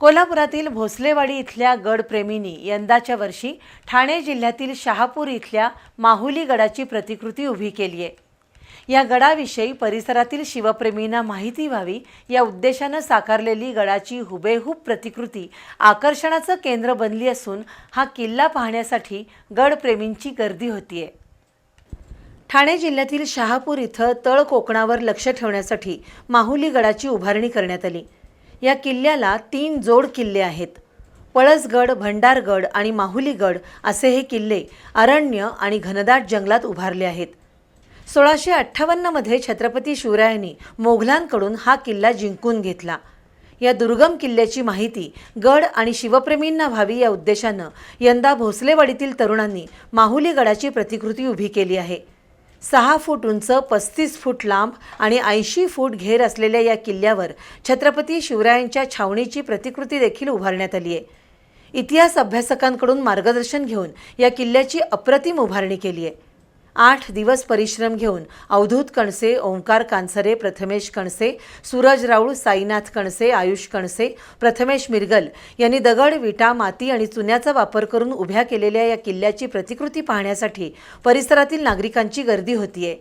कोल्हापुरातील भोसलेवाडी इथल्या गडप्रेमींनी यंदाच्या वर्षी ठाणे जिल्ह्यातील शहापूर इथल्या माहुली गडाची प्रतिकृती उभी केली आहे. या गडाविषयी परिसरातील शिवप्रेमींना माहिती व्हावी या उद्देशानं साकारलेली गडाची हुबेहूब प्रतिकृती आकर्षणाचं केंद्र बनली असून हा किल्ला पाहण्यासाठी गडप्रेमींची गर्दी होतीये. ठाणे जिल्ह्यातील शहापूर इथं तळ कोकणावर लक्ष ठेवण्यासाठी माहुली गडाची उभारणी करण्यात आली. या किल्ल्याला तीन जोड किल्ले आहेत. पळसगड भंडारगड आणि माहुलीगड असे हे किल्ले अरण्य आणि घनदाट जंगलात उभारले आहेत. सोळाशे अठ्ठावन्नमध्ये छत्रपती शिवरायांनी मोघलांकडून हा किल्ला जिंकून घेतला. या दुर्गम किल्ल्याची माहिती गड आणि शिवप्रेमींना व्हावी या उद्देशानं यंदा भोसलेवाडीतील तरुणांनी माहुलीगडाची प्रतिकृती उभी केली आहे. सहा फूट उंच पस्तीस फूट लांब आणि ऐंशी फूट घेर असलेल्या या किल्ल्यावर छत्रपती शिवरायांच्या छावणीची प्रतिकृती देखील उभारण्यात आली आहे. इतिहास अभ्यासकांकडून मार्गदर्शन घेऊन या किल्ल्याची अप्रतिम उभारणी केली आहे. आठ दिवस परिश्रम घेऊन अवधूत कणसे ओंकार कांसरे प्रथमेश कणसे सूरज राऊळ साईनाथ कणसे आयुष कणसे प्रथमेश मिरगल यांनी दगड विटा माती आणि चुन्याचा वापर करून उभ्या केलेल्या या किल्ल्याची प्रतिकृती पाहण्यासाठी परिसरातील नागरिकांची गर्दी होतीये.